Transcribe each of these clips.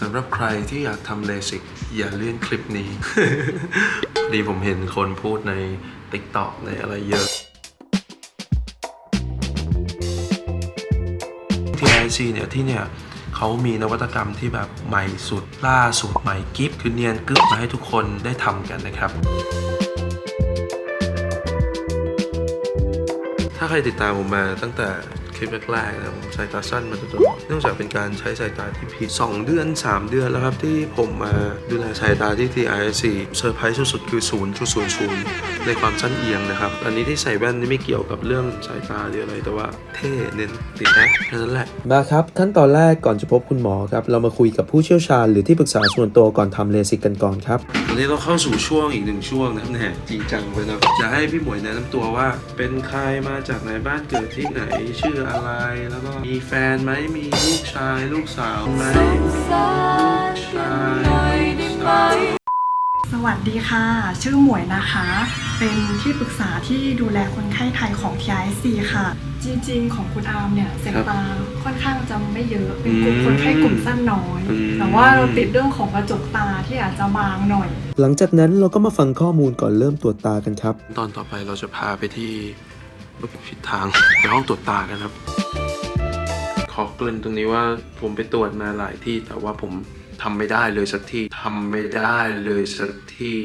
สำหรับใครที่อยากทำเลสิกอย่าเลื่อนคลิปนี้ ดีผมเห็นคนพูดใน TikTok ในอะไรเยอะ ที่ IC เนี่ย ที่เนี่ยเขามีนวัตกรรมที่แบบใหม่สุด ล่าสุดใหม่กิฟคือเนียนกึ๊บมาให้ทุกคนได้ทำกันนะครับถ้าใครติดตามผมมาตั้งแต่ คลิปแรกๆนะผมสายตาสั้นมาตลอดเนื่องจากเป็นการใช้สายตาที่ผิด 2 เดือน 3 เดือนแล้วครับที่ผมมาดูแลสายตาที่ที่ ISC เซอร์ไพรส์สุดๆคือ 0.00 ในความสั้นเอียงนะครับ อันนี้ที่ใส่แว่นนี่ไม่เกี่ยวกับเรื่องสายตาหรืออะไรแต่ว่าเท่เน้นติดแอคแค่นั้นแหละมาครับขั้นตอนแรกก่อนจะพบคุณหมอครับเรามาคุยกับผู้เชี่ยวชาญหรือที่ปรึกษาส่วนตัวก่อนทำเลสิกกันก่อนครับตอนนี้เราเข้าสู่ช่วงอีกหนึ่งช่วงนะครับแหนจริงจังไปนะอยากให้พี่หมวยแนะนำตัวว่า เป็นใครมาจากไหนบ้านเกิดที่ไหนชื่ออะไร แล้วก็มีแฟนไหมมีลูกชายลูกสาวไหมชายลูกสาวสวัสดีค่ะ ชื่อหมวยนะคะ เป็นที่ปรึกษาที่ดูแลคนไข้ไทยของ TIC ค่ะ จริงๆ ของคุณอาร์มเนี่ยสายตาค่อนข้างจะไม่เยอะ เป็นกลุ่มอืมคนไข้กลุ่มสั้นน้อยอืมแต่ว่าเราติดเรื่องของกระจกตาที่อาจจะบางหน่อย หลังจากนั้นเราก็มาฟังข้อมูลก่อนเริ่มตรวจตากันครับ ตอนต่อไปเราจะพาไปที่ ผิดทางไปห้องตรวจตากันครับ ขอเกริ่นตรงนี้ว่าผมไปตรวจมาหลายที่แต่ว่าผมทำไม่ได้เลยสักที่ทำไม่ได้เลยสักที่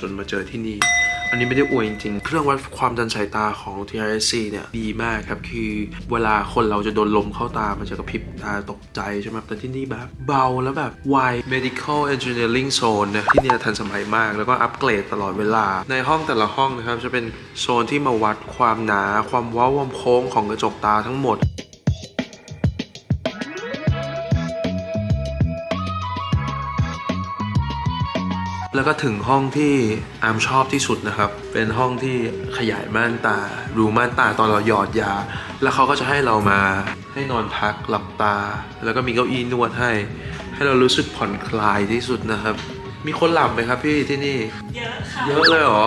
จนมาเจอที่นี่ อันนี้ไม่ได้อวยจริงๆ เครื่องวัดความดันสายตาของ TRSC เนี่ยดีมากครับ คือเวลาคนเราจะโดนลมเข้าตา มันจะกระพริบตาตกใจใช่ไหมแต่ที่นี่แบบเบาแล้วแบบไว medical engineering zone นะที่เนี่ยทันสมัยมาก แล้วก็อัปเกรดตลอดเวลา ในห้องแต่ละห้องนะครับจะเป็นโซนที่มาวัดความหนา ความว้าความโค้งของกระจกตาทั้งหมด แล้วก็ถึงห้องที่อามชอบที่สุดนะครับ เป็นห้องที่ขยายม่านตารูม่านตาตอนเราหยอดยา แล้วเขาก็จะให้เรามาให้นอนพักหลับตา แล้วก็มีเก้าอี้นวดให้ ให้เรารู้สึกผ่อนคลายที่สุดนะครับ มีคนหลับไหมครับพี่ที่นี่ เยอะค่ะ เยอะเลยเหรอ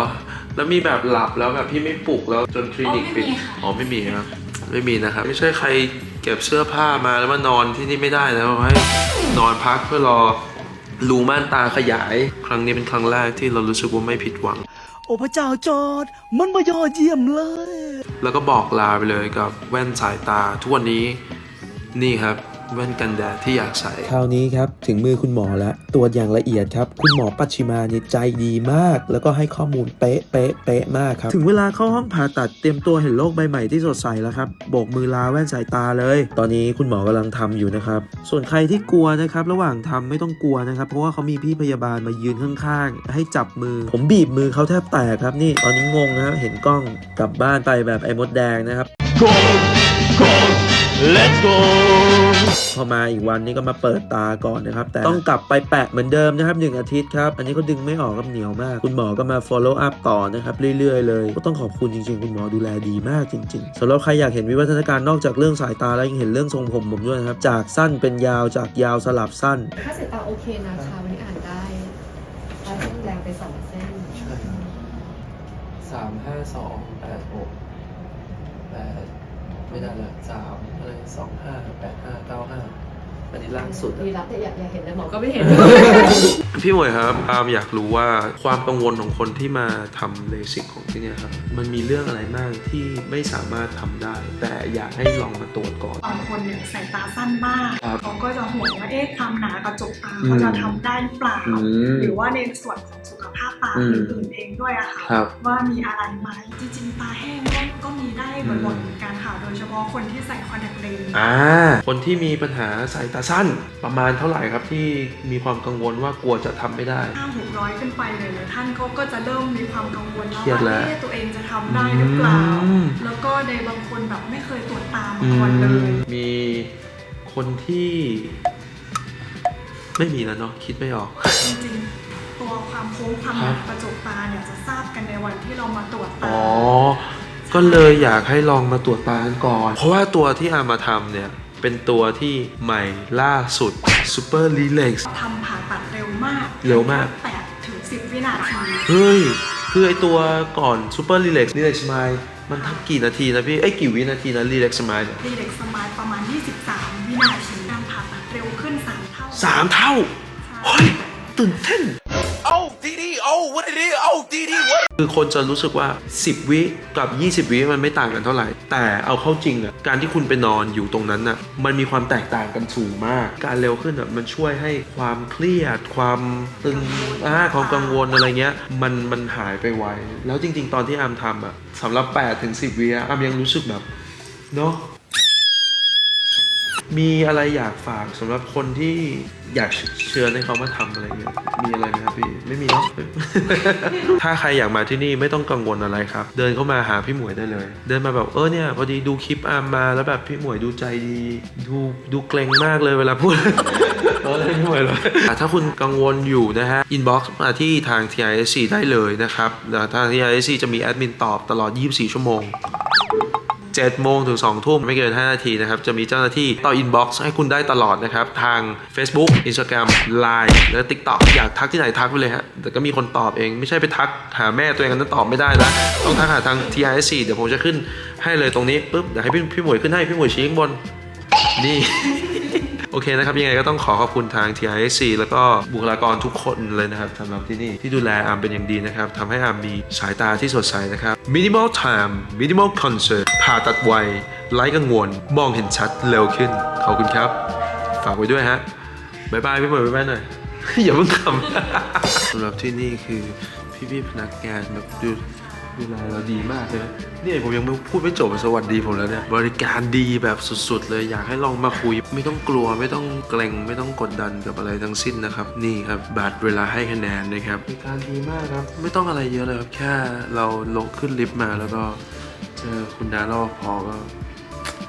แล้วมีแบบหลับแล้วแบบพี่ไม่ปลุกแล้วจนคลินิกปิด อ๋อไม่มีค่ะอ๋อไม่มีครับ ไม่มีนะครับ ไม่ใช่ใครเก็บเสื้อผ้ามาแล้วมานอนที่นี่ไม่ได้นะให้นอนพักเพื่อรอ รูม่านตาขยาย ครั้งนี้เป็นครั้งแรกที่เรารู้สึกว่าไม่ผิดหวัง โอ้พระเจ้าจอด มันมายอดเยี่ยมเลย แล้วก็บอกลาไปเลยกับแว่นสายตาทุกวันนี้นี่ครับ แว่นกันแดดที่อยากใส่ คราวนี้ครับ ถึงมือคุณหมอแล้ว ตรวจอย่างละเอียดครับ คุณหมอปัชชิมาเนี่ยใจดีมาก แล้วก็ให้ข้อมูลเป๊ะเป๊ะเป๊ะมากครับ ถึงเวลาเข้าห้องผ่าตัดเตรียมตัวเห็นโลกใบใหม่ที่สดใสแล้วครับโบกมือลาแว่นสายตาเลย ตอนนี้คุณหมอกำลังทำอยู่นะครับ ส่วนใครที่กลัวนะครับ ระหว่างทำไม่ต้องกลัวนะครับ เพราะว่าเขามีพี่พยาบาลมายืนข้างๆ ให้จับมือ ผมบีบมือเขาแทบแตกครับ นี่ตอนนี้งงนะเห็นกล้องกลับบ้านไปแบบไอ้มดแดงนะครับ go go let's go พอมาอีกวันนี้ก็มาเปิดตาก่อนนะครับ แต่ต้องกลับไปแปะเหมือนเดิมนะครับหนึ่งอาทิตย์ครับ อันนี้ก็ดึงไม่ออกกับเหนียวมาก คุณหมอก็มา follow up ต่อนะครับ เรื่อยๆ เลย ก็ต้องขอบคุณจริงๆ คุณหมอดูแลดีมากจริงๆสำหรับใครอยากเห็นวิวัฒนาการนอกจากเรื่องสายตาแล้วยังเห็นเรื่องทรงผมผมด้วยนะครับ จากสั้นเป็นยาวจากยาวสลับสั้นค่าสายตาโอเคนะคะวันนี้อ่านได้แล้วเส้นแรงไปสองเส้นสามห้าสองแปดหกแปด ไม่ได้ละสามอะไรสองห้าแปดห้าเก้าห้าอันนี้ล่างสุดดีรับแต่อยากอยากเห็นแต่หมอก็ไม่เห็น พี่หมวยครับอามอยากรู้ว่าความกังวลของคนที่มาทำเลสิกของที่เนี่ยครับ มันมีเรื่องอะไรบ้างที่ไม่สามารถทำได้ แต่อยากให้ลองมาตรวจก่อน บางคนเนี่ยสายตาสั้นมากครับเขาก็จะห่วงว่าเอ๊ะความหนากระจกตาอืมเขาจะทำได้หรือเปล่า อืม หรือว่าในส่วนของสุขภาพตาอืมอื่นๆเองด้วยอะค่ะครับว่ามีอะไรไหมจริงๆ ตาแห้งก็ก็มีได้บ่อยๆเหมือนกันค่ะโดยเฉพาะคนที่ใส่คอนแทคเลนส์อ่าคนที่มีปัญหาสายตาสั้นประมาณเท่าไหร่ครับที่มีความกังวลว่ากลัวจะทำไม่ได้ห้าหกร้อยขึ้นไปเลยเนี่ยท่านก็ก็จะเริ่มมีความกังวลแล้วเครียดแล้วว่าเอ๊ะตัวเองจะทำได้หรือเปล่าอืมแล้วก็ในบางคนแบบไม่เคยตรวจตามาก่อนเลย มีคนที่ ไม่มีแล้วเนาะคิดไม่ออกจริงๆ ตัวความโค้งความหนากระจกตาเนี่ยจะทราบกันในวันที่เรามาตรวจตา อ๋อ ก็เลยอยากให้ลองมาตรวจตากันก่อน เพราะว่าตัวที่อามาทำเนี่ย เป็นตัวที่ใหม่ล่าสุด Super Relax ทำผ่าตัดเร็วมากเร็วมากแปดถึงสิบวินาที เฮ้ย คือไอตัวก่อน Super Relax Relax Smile มันทำกี่นาทีนะพี่ ไอ้ยกี่วินาทีนะ Relax Smile เนี่ยรีเด็กสมายประมาณ 23วิวินาทีการผ่าตัดเร็วขึ้น 3 เท่าสามเท่าเฮ้ย ตื่นเต้น Oh, DD, oh, what it is? Oh, DD, what? คือคนจะรู้สึกว่า 10 วิกับ 20 วิมันไม่ต่างกันเท่าไหร่ แต่เอาเข้าจริงอะการที่คุณไปนอนอยู่ตรงนั้นอะมันมีความแตกต่างกันสูงมาก การเร็วขึ้นอะมันช่วยให้ความเครียด ความตึงอ่าความกังวลอะไรเงี้ย มันมันหายไปไวแล้วจริง ๆ ตอนที่อามทำอะสำหรับ8ถึง10วิอะอามยังรู้สึกแบบเนาะ มีอะไรอยากฝากสำหรับคนที่อยากเชิญให้เขามาทำอะไรเงี้ยมีอะไรไหมครับพี่ไม่มีเนาะถ้าใครอยากมาที่นี่ไม่ต้องกังวลอะไรครับ เดินเข้ามาหาพี่หมวยได้เลย เดินมาแบบเออเนี่ยพอดีดูคลิปอามมาแล้วแบบพี่หมวยดูใจดี ดูดูเกรงมากเลยเวลาพูดเออพี่หมวยเลยถ้าคุณกังวลอยู่นะฮะอินบ็อกซ์มาที่ทาง TISC ได้เลยนะครับทาง TISC จะมีแอดมินตอบตลอด 24 ชั่วโมง 7โมงถึง2ทุ่มไม่เกิน 5 นาทีนะครับ จะมีเจ้าหน้าที่ต่ออินบ็อกซ์ให้คุณได้ตลอดนะครับ ทาง Facebook Instagram Line และ TikTok อยากทักที่ไหนทักไปเลยฮะ แต่ก็มีคนตอบเองไม่ใช่ไปทักหาแม่ตัวเองนั้นตอบไม่ได้นะ ต้องทักหาทาง TISC เดี๋ยวผมจะขึ้นให้เลยตรงนี้ปุ๊บเดี๋ยวให้พี่พี่หมวยขึ้นให้พี่หมวยชี้ข้างบนนี่ โอเคนะครับ ยังไงก็ต้องขอขอบคุณทาง TISC แล้วก็บุคลากรทุกคนเลยนะครับสำหรับที่นี่ที่ดูแลอาร์มเป็นอย่างดีนะครับทำให้อาร์มมีสายตาที่สดใสนะครับ Minimal Time Minimal Concert ผ่าตัดไวไร้กังวล มองเห็นชัดเร็วขึ้น ขอบคุณครับ ฝากไว้ด้วยฮะบายบายพี่หมวยบายบายหน่อย อย่าเพิ่งขำสำหรับที่นี่คือพี่ๆพนักงานแบบดู ดูแลเราดีมากเลยนะเนี่ยผมยังพูดไม่จบสวัสดีผมแล้วเนี่ยบริการดีแบบสุดๆ เลยอยากให้ลองมาคุย ไม่ต้องกลัวไม่ต้องเกรงไม่ต้องกดดันกับอะไรทั้งสิ้นนะครับนี่ครับบัตรเวลาให้คะแนนนะครับบริการดีมากครับ ไม่ต้องอะไรเยอะเลยครับแค่เราลงขึ้นลิฟต์มาแล้วก็เจอคุณนารอพอก็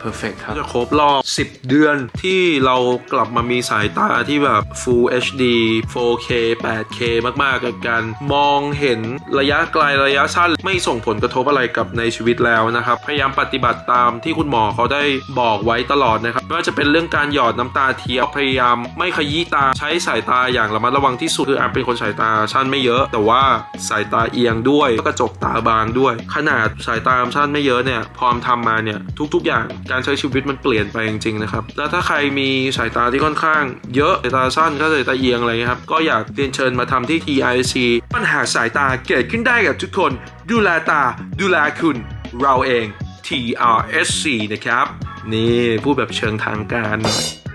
perfect ครับจะครบรอบ 10 เดือนที่เรากลับมามีสายตาที่แบบ Full HD 4K 8K มาก ๆ กับการมองเห็นระยะไกลระยะสั้นไม่ส่งผลกระทบอะไรกับในชีวิตแล้วนะครับ พยายามปฏิบัติตามที่คุณหมอเขาได้บอกไว้ตลอดนะครับไม่ว่าจะเป็นเรื่องการหยอดน้ำตาเทียมพยายามไม่ขยี้ตาใช้สายตาอย่างระมัดระวังที่สุดคืออาเป็นคนสายตาสั้นไม่เยอะ แต่ว่าสายตาเอียงด้วยกระจกตาบางด้วย ขนาดสายตาสั้นไม่เยอะเนี่ยพร้อมทำมาเนี่ยทุก ๆ อย่างการการใช้ชีวิตมันเปลี่ยนไปจริงๆนะครับ แล้วถ้าใครมีสายตาที่ค่อนข้างเยอะ สายตาสั้นก็สายตาเอียงอะไรเงี้ยครับ ก็อยากเรียนเชิญมาทำที่ TIC ปัญหาสายตาเกิดขึ้นได้กับทุกคน ดูแลตา ดูแลคุณ เราเอง TRSC นะครับ นี่พูดแบบเชิงทางการหน่อย